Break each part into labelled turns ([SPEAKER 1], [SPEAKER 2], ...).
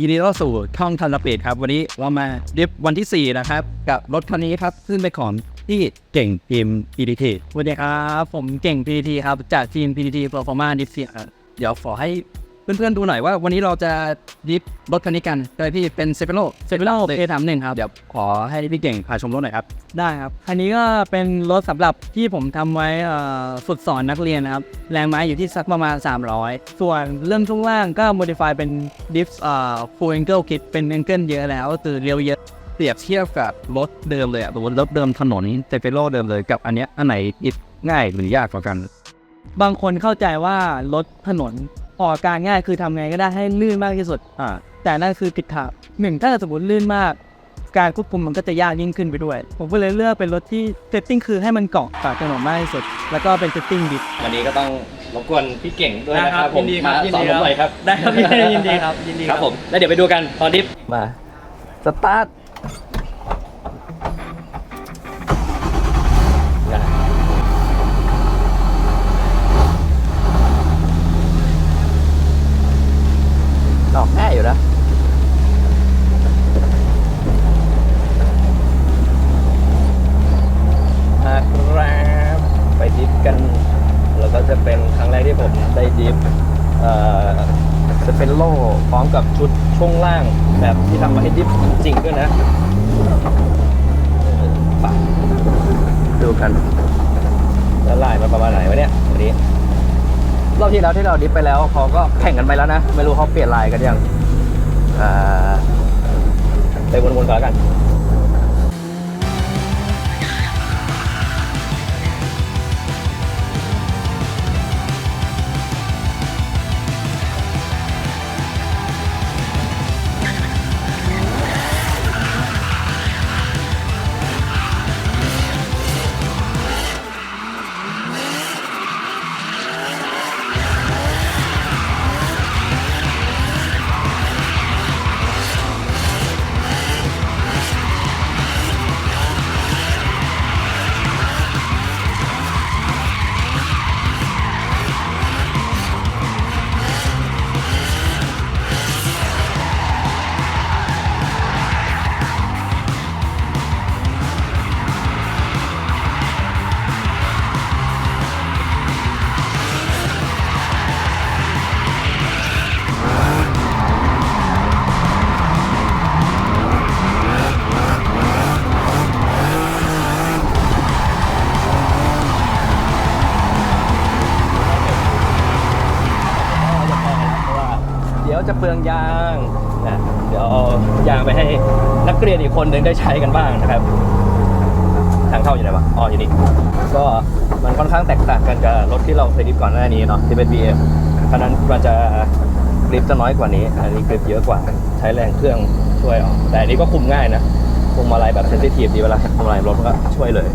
[SPEAKER 1] ยินดีต้อนรับสู่ช่องทันสปีดครับ วันนี้เรามาดิฟวันที่ 4 นะครับ กับรถคันนี้ครับ ซึ่งเป็นของที่เก่งทีม PDT
[SPEAKER 2] สวัสดีครับ ผมเก่ง PDT ครับ จากทีม PDT Performa d i f ครับ
[SPEAKER 1] เดี๋ยวขอให้ เพื่อนๆดูหน่อยว่าวันนี้เราจะดิฟรถคันนี้กันโดยพี่เป็นเซเปโล
[SPEAKER 2] เซฟิโลเอสามหนึ่งครับ
[SPEAKER 1] เดี๋ยวขอให้พี่เก่งพาชมรถหน่อยครับ
[SPEAKER 2] ได้ครับอันนี้ก็เป็นรถสำหรับที่ผมทำไว้เอ่อฝึกสอนนักเรียนนะครับ แรงม้าอยู่ที่สักประมาณ 300 ส่วนเรื่องช่วงล่างก็ modify เป็น diff เอ่อ full angle kit เป็น angle เยอะแล้วคือเรียวเยอะ
[SPEAKER 1] เปรียบเทียบกับรถเดิมเลยอะรถรถเดิมถนนเซเปโลเดิมเลยกับอันเนี้ยอันไหนดิฟง่ายหรือยากกว่ากัน
[SPEAKER 2] บางคนเข้าใจว่ารถถนน ออกอาการง่ายคือทำไงก็ได้ให้ลื่นมากที่สุด
[SPEAKER 1] อ่า
[SPEAKER 2] แต่นั่นคือผิดทางหนึ่งถ้าสมมติลื่นมาก การควบคุมมันก็จะยากยิ่งขึ้นไปด้วย ผมก็เลยเลือกเป็นรถที่เซตติ้งคือให้มันเกาะกับถนนมากที่สุด แล้วก็เป็นเซตติ้งดิฟ
[SPEAKER 1] วันนี้ก็ต้องรบกวนพี่เก่งด้วยนะค
[SPEAKER 2] ได้ครั
[SPEAKER 1] รับบผม
[SPEAKER 2] ยินดีครับ
[SPEAKER 1] มา
[SPEAKER 2] ยิน
[SPEAKER 1] สอ
[SPEAKER 2] ดี
[SPEAKER 1] น
[SPEAKER 2] ค
[SPEAKER 1] ผ
[SPEAKER 2] รับ
[SPEAKER 1] มหน่อยครับ
[SPEAKER 2] ได้ครับพี่ยินดีครับยินดี
[SPEAKER 1] ครับผมแล้วเดี๋ยวไปดูกันตอนดิฟมาสตาร์ทออกง่ายอยู่นะมาครับไปดิฟกัน แล้วก็จะเป็นครั้งแรกที่ผมได้ดิฟเอ่อจะเป็นโล่พร้อมกับชุดช่วงล่างแบบ ที่ทำมาให้ดิฟจริงๆด้วยนะไปดูกันแล้วลายมาประมาณไหนวะเนี่ยวันนี้รอบที่แล้วที่เราดิฟไปแล้วเขาก็แข่งกันไปแล้วนะ ไม่รู้เขาเปลี่ยนลายกันยังอ่าไปวนๆก่อนแล้วกัน ยวจะเปลืองยางนะเดี๋ยวเอายางไปให้นักเรียนอีกคนหนึ่งได้ใช้กันบ้างนะครับทางเข้าอยู่ไหนวะอ๋ออยู่นี่ก็มันค่อนข้างแตกต่างกันกับรถที่เราเคยดิฟก่อนหน้านี้เนาะที่เป็น BM เพราะฉะนั้นมันจะกริปจะน้อยกว่านี้ อันนี้กริปเยอะกว่าใช้แรงเครื่องช่วยออกแต่อันนี้ก็คุมง่ายนะพวงมาลัยแบบเซนซิทีฟดีเวลาพวงมาลัยรถมันก็ช่วยเลย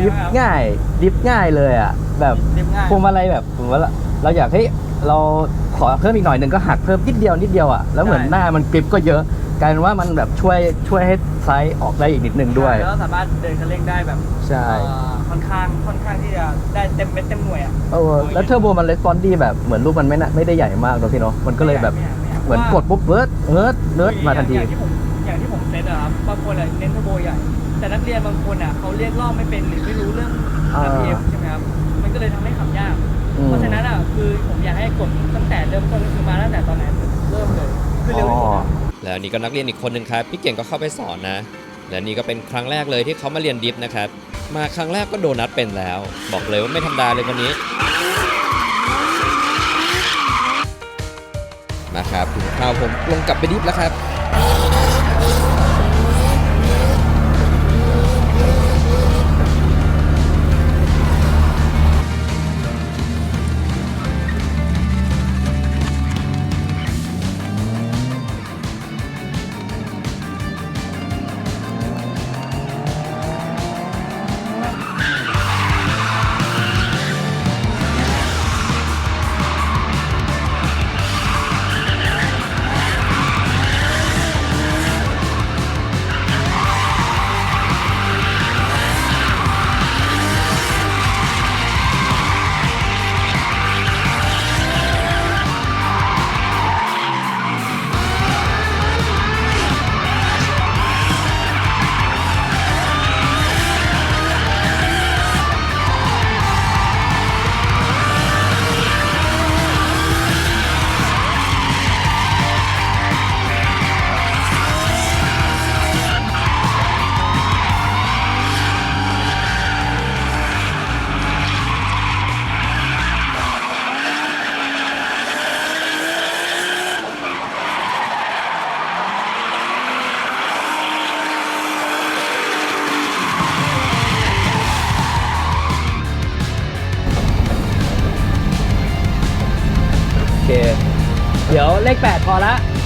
[SPEAKER 1] ดิฟง่ายดิฟง่ายเลยอะแบบ
[SPEAKER 2] ดิฟง่าย
[SPEAKER 1] พวงมาลัยแบบผมว่าเราอยากให้เราข อเพิ่มอีกหน่อยหนึ่งก็หักเพิ่มนิดเดียวนิดเดียวอะแล้วเหมือน
[SPEAKER 2] ใช่
[SPEAKER 1] หน้ามันกริปก็เยอะกลายเป็นว่ามันแบบช่วยช่วยให้ไซส์ออกได้อีกนิดนึงด้วย
[SPEAKER 2] แล้วสามารถเดินคันเร่งได้แบบ
[SPEAKER 1] ใช่
[SPEAKER 2] เอ่อค่อนข้างค่อนข้างที่จะได้เต็มเม็ดเต็มหน่วยอะ
[SPEAKER 1] เออแล้วเทอร์โบมันレスปอนดี้แบบเหมือนลูกมันไม่น่าไม่ได้ใหญ่มากเนอะพี่เนาะมันก็เลยแบบ
[SPEAKER 2] ไไไเห
[SPEAKER 1] มือนกดปุ๊บเบิร์ดเนิร์ดเนิร์ดมาทันที
[SPEAKER 2] อย่างที่ผมอย่างที่ผมเซตอะครับบางคนอะเน้นเทอร์โบใหญ่แต่นักเรียนบางคนอะเขาเรียกรอบไม่เป็นหรือไม่รู้เรื่อง
[SPEAKER 1] อ่า
[SPEAKER 2] RPM ใช่ไหมครับมันก็เลยทำให้ขับยาก
[SPEAKER 1] อืม
[SPEAKER 2] เพราะฉะนั้นอะคือผมอยากให้กดตั้งแต่เริ่มต้นก็คือมาตั้งแต่ตอนไหนเริ่มเลยคือเร็วที่สุดอะ
[SPEAKER 3] แล้วนี่ก็นักเรียนอีกคนหนึ่งครับพี่เก่งก็เข้าไปสอนนะ และนี่ก็เป็นครั้งแรกเลยที่เขามาเรียนดิฟนะครับ มาครั้งแรกก็โดนัทเป็นแล้ว บอกเลยว่าไม่ธรรมดาเลยคนนี้ มาครับถึงคราวผมลงกลับไปดิฟแล้วครับ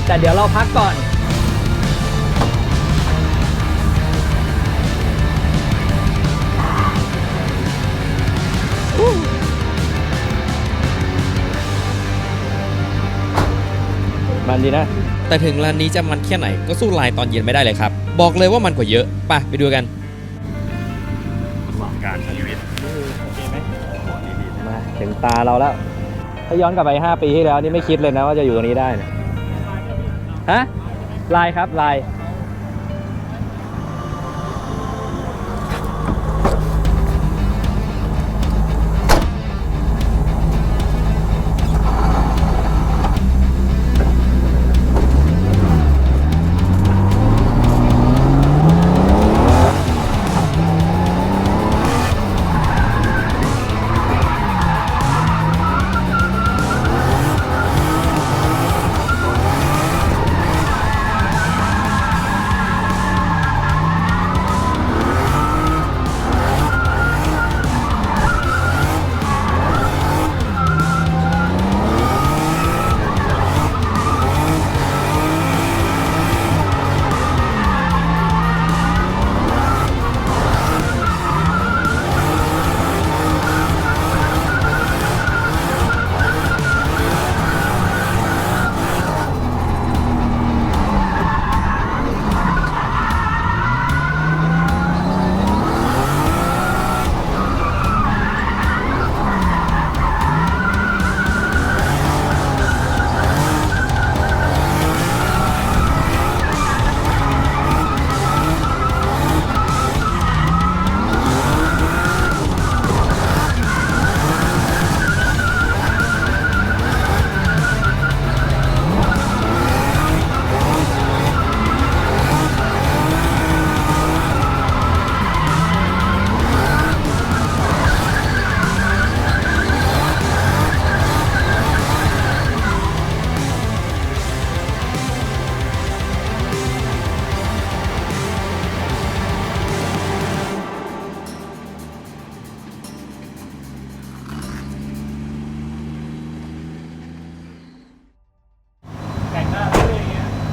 [SPEAKER 1] แต่เดี๋ยวเราพักก่อน มันดีนะ
[SPEAKER 3] แต่ถึงร้านนี้จะมันแค่ไหนก็สู้ลายตอนเย็นไม่ได้เลยครับ บอกเลยว่ามันกว่าเยอะไปไปดูกัน
[SPEAKER 1] มาถึงตาเราแล้ว ถ้าย้อนกลับไป 5 ปีที่แล้วนี่ไม่คิดเลยนะว่าจะอยู่ตรงนี้ได้เนี่ย ฮะลายครับลาย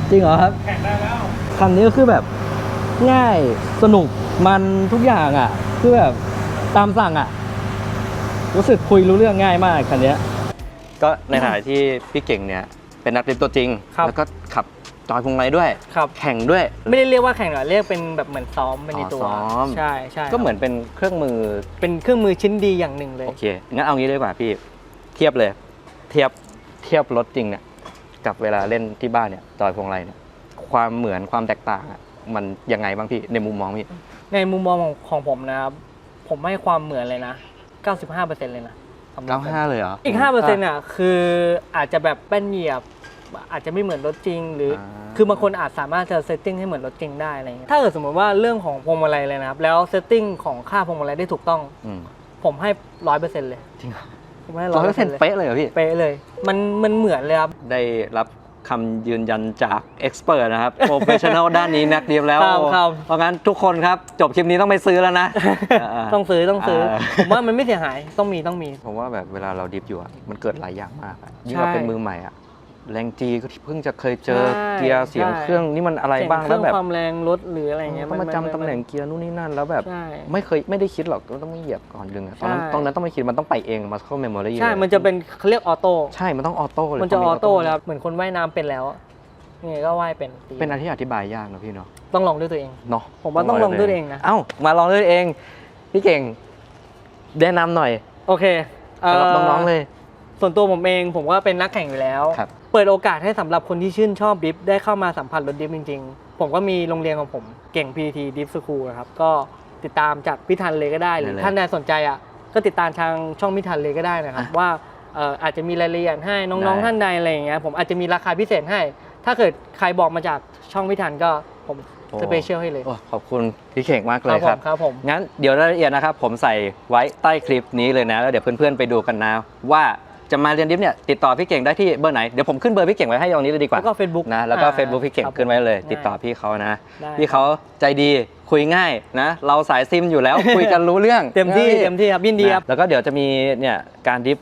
[SPEAKER 1] จริงเหรอครับ แข่งได้แล้ว คันนี้ก็คือแบบง่ายสนุกมันทุกอย่างอะ คือแบบตามสั่งอะ รู้สึกคุยรู้เรื่องง่ายมากคันเนี้ย ก็ในฐานะที่พี่เก่งเนี่ย เป็นนักดริฟต์ตัวจริง
[SPEAKER 2] ครับ
[SPEAKER 1] แล้วก็ขับจอยพวงมาลัยด้วย
[SPEAKER 2] ครับ
[SPEAKER 1] แข่งด้วย
[SPEAKER 2] ไม่ได้เรียกว่าแข่งหรอกเรียกเป็นแบบเหมือนซ้อมเป็นในตัว
[SPEAKER 1] อ๋อซ้อม
[SPEAKER 2] ใช่ใช่
[SPEAKER 1] ก็เหมือนเป็นเครื่องมือ
[SPEAKER 2] เป็นเครื่องมือชิ้นดีอย่างหนึ่งเลย
[SPEAKER 1] โอเค งั้นเอางี้ดีกว่าพี่ เทียบเลย เทียบ เทียบรถจริงเนี่ย กับเวลาเล่นที่บ้านเนี่ยจอยพวงมาลัยเนี่ยความเหมือนความแตกต่างอะมันยังไงบ้างพี่ในมุมมองพี่
[SPEAKER 2] ในมุมมองของของผมนะครับ ผมให้ความเหมือนเลยนะ 95%เลยนะสำหรับผม
[SPEAKER 1] 95เลยเหรอ
[SPEAKER 2] อีก5%อะคืออาจจะแบบแป้นเหยียบ อาจจะไม่เหมือนรถจริง หรืออาคือบางคนอาจสามารถจะเซตติ้งให้เหมือนรถจริงได้อะไรเงี้ยถ้าเกิดสมมติว่าเรื่องของพวงมาลัยเลยนะครับ แล้วเซตติ้งของค่าพวงมาลัยได้ถูกต้อง
[SPEAKER 1] อืม
[SPEAKER 2] ผมให้ร้อยเปอร์เซ็นต์เลย
[SPEAKER 1] จริงเหรอ
[SPEAKER 2] ผมให้
[SPEAKER 1] ร้
[SPEAKER 2] ร้
[SPEAKER 1] อ
[SPEAKER 2] อยย
[SPEAKER 1] เป
[SPEAKER 2] เป
[SPEAKER 1] อ
[SPEAKER 2] อ
[SPEAKER 1] ร์
[SPEAKER 2] ร์
[SPEAKER 1] เซ็
[SPEAKER 2] เซ็
[SPEAKER 1] น
[SPEAKER 2] น
[SPEAKER 1] ต์
[SPEAKER 2] ต์เลย
[SPEAKER 1] เป๊ะเลยเหรอพี่
[SPEAKER 2] เป๊ะเลย มันมันเหมือนเลยครับ
[SPEAKER 1] ได้รับคำยืนยันจากเอ็กซ์เพรสนะครับ โปรเฟชชั่น l ด้านนี้นักเดียบแล้ว
[SPEAKER 2] ครับครับ
[SPEAKER 1] เพราะงั้นทุกคนครับ จบคลิปนี้ต้องไปซื้อแล้วนะา
[SPEAKER 2] ต้องซื้อต้องซื้อ
[SPEAKER 1] อ่า
[SPEAKER 2] ผมว่ามันไม่เสียหายต้องมีต้องมี
[SPEAKER 1] ผมว่าแบบเวลาเราดิฟอยู่อะมันเกิดหลายอย่างมากอะยิ่ง
[SPEAKER 2] ใช่
[SPEAKER 1] เราเป็นมือใหม่อะ แรงจีก็ที่เพิ่งจะเคยเจอ
[SPEAKER 2] ใช่
[SPEAKER 1] เกียร์เสียง
[SPEAKER 2] ใช่
[SPEAKER 1] เครื่องนี่มันอะไร
[SPEAKER 2] เสีย
[SPEAKER 1] บ้าง
[SPEAKER 2] เค
[SPEAKER 1] แล้
[SPEAKER 2] รื่
[SPEAKER 1] วแบบ
[SPEAKER 2] ความแรงรถหรืออะไรเงี้ย
[SPEAKER 1] ต้องมา
[SPEAKER 2] ไจำ
[SPEAKER 1] ตำแหน่งเกียร์นู่นนี่นั่นแล้วแบบ
[SPEAKER 2] ใช่
[SPEAKER 1] ไม่เคยไม่ได้คิดหรอกว่าต้องไม่เหยียบก่อนดึงอะตอนนั้น
[SPEAKER 2] ใช่
[SPEAKER 1] ตอนนั้นต้องไม่คิดมันต้องไปเองมาเข้าเมมโมรี
[SPEAKER 2] ใช่ มันจะเป็นเขาเรียกออโต้
[SPEAKER 1] ใช่มันต้องออโต้เลย
[SPEAKER 2] มันจะ
[SPEAKER 1] พ
[SPEAKER 2] อ
[SPEAKER 1] มี
[SPEAKER 2] อโต้แล้ว เหมือนคนว่ายน้ำเป็นแล้วยังไงก็ว่ายเป็น
[SPEAKER 1] เป็นอะไรที่อธิบายยากนะพี่เนาะ
[SPEAKER 2] ต้องลองด้วยตัวเอง
[SPEAKER 1] เนาะ
[SPEAKER 2] ผมว่าต้องลองด้วยตัวเองนะ
[SPEAKER 1] เอ้ามาลองด้วยตัวเองพี่เก่งแนะนำหน่อย
[SPEAKER 2] โอเค
[SPEAKER 1] สำหรับน้องๆเลย
[SPEAKER 2] ส่วนตัวผมเองผมว่าเป็นนักแข่งอยู่แล้ว
[SPEAKER 1] ครับ
[SPEAKER 2] เปิดโอกาสให้สำหรับคนที่ชื่นชอบดริฟต์ได้เข้ามาสัมผัสรถดริฟต์จริง ๆ ผมก็มีโรงเรียนของผมเก่ง PT Drift School นะครับ ก็ติดตามจากพี่ทันเลยก็ได้ หรือ
[SPEAKER 1] ได้เลย
[SPEAKER 2] ท่านใดสนใจอะก็ติดตามทางช่องพี่ทันเลยก็ได้นะครับ
[SPEAKER 1] อะ
[SPEAKER 2] ว่าเอ่ออาจจะมีรายละเอียดให้น้อง
[SPEAKER 1] ได้
[SPEAKER 2] ๆท่านใดอะไรอย่างเงี้ยผมอาจจะมีราคาพิเศษให้ ถ้าเกิดใครบอกมาจากช่องพี่ทันก็ผมสเปเชียลให้เลย
[SPEAKER 1] โอ้ขอบคุณพี่เก่งมากเลย
[SPEAKER 2] ผ
[SPEAKER 1] ครั
[SPEAKER 2] ม
[SPEAKER 1] บ
[SPEAKER 2] ครับผม
[SPEAKER 1] งั้นเดี๋ยวรายละเอียดนะครับ ผมใส่ไว้ใต้คลิปนี้เลยนะ แล้วเดี๋ยวเพื่อนๆไปดูกันนะ ว่า จะมาเรียนดิฟเนี่ยติดต่อพี่เก่งได้ที่เบอร์ไหน เดี๋ยวผมขึ้นเบอร์พี่เก่งไว้ให้ตรงนี้เลยดีกว่า
[SPEAKER 2] แล้วก็ Facebook
[SPEAKER 1] นะแล้วก็
[SPEAKER 2] อ่า
[SPEAKER 1] Facebook พี่เก่ง
[SPEAKER 2] ครับ
[SPEAKER 1] ขึ้นไว้เลย
[SPEAKER 2] ได้
[SPEAKER 1] ติดต่อพี่เขานะ
[SPEAKER 2] ได้
[SPEAKER 1] พี่เขาใจดีคุยง่ายนะ เราสายซิมอยู่แล้วคุยกันรู้เรื่อง
[SPEAKER 2] เต็มที่
[SPEAKER 1] นะพี่
[SPEAKER 2] เต็มที่ครับยินดีครับ
[SPEAKER 1] นะแล้วก็เดี๋ยวจะมีเนี่ยการดิฟ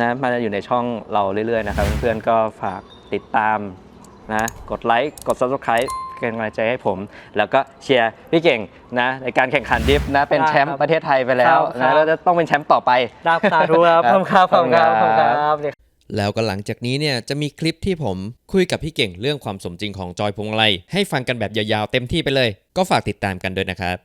[SPEAKER 1] นะมาอยู่ในช่องเราเรื่อยๆนะครับเพื่อนๆก็ฝากติดตามนะกดไลค์กด subscribe เป็นกำลังใจให้ผม แล้วก็เชียร์พี่เก่งนะในการแข่งขันดิฟนะเป็นแชมป์ประเทศไทยไปแล้วนะแล้วจะต้องเป็นแชมป์ต่อไป
[SPEAKER 2] ดาบสาธุครับขอบคุณครับขอบคุณครับขอบคุณครับ
[SPEAKER 3] แล้วก็หลังจากนี้เนี่ยจะมีคลิปที่ผมคุยกับพี่เก่งเรื่องความสมจริงของจอยพวงมาลัยให้ฟังกันแบบยาวๆเต็มที่ไปเลย ก็ฝากติดตามกันด้วยนะครับ